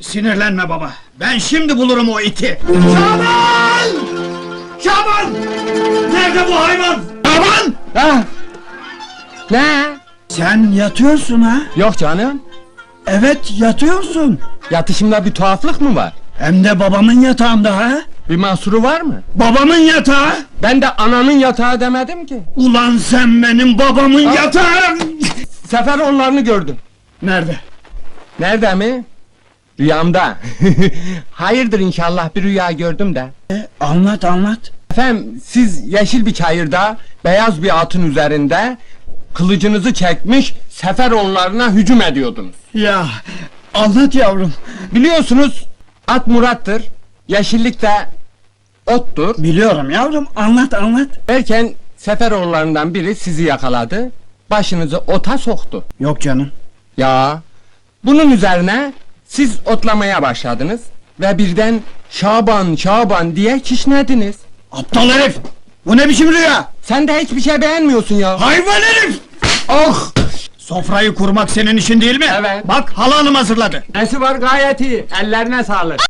Sinirlenme baba. Ben şimdi bulurum o iti. Şaban! Şaban! Nerede bu hayvan? Şaban! Ha? Ne? Sen yatıyorsun ha? Yok canım. Evet yatıyorsun. Yatışımda bir tuhaflık mı var? Hem de babamın yatağında ha? Bir mahsuru var mı? Babamın yatağı. Ben de ananın yatağı demedim ki. Ulan sen benim babamın yatağı. Sefer onlarını gördüm. Nerede? Nerede mi? Rüyamda. Hayırdır inşallah bir rüya gördüm de. E, anlat anlat. Efendim siz yeşil bir çayırda beyaz bir atın üzerinde kılıcınızı çekmiş sefer onlarına hücum ediyordunuz. Ya anlat yavrum. Biliyorsunuz at Murat'tır. Yeşillik de ottur. Biliyorum yavrum anlat anlat. Derken Seferoğullarından biri sizi yakaladı. Başınızı ota soktu. Yok canım. Ya bunun üzerine siz otlamaya başladınız ve birden Şaban Şaban diye kişnediniz. Aptal herif. Bu ne biçim rüya? Sen de hiçbir şey beğenmiyorsun ya. Hayvan herif. Oh! Sofrayı kurmak senin işin değil mi? Evet. Bak hala hanım hazırladı. Nesi var gayet iyi. Ellerine sağlık.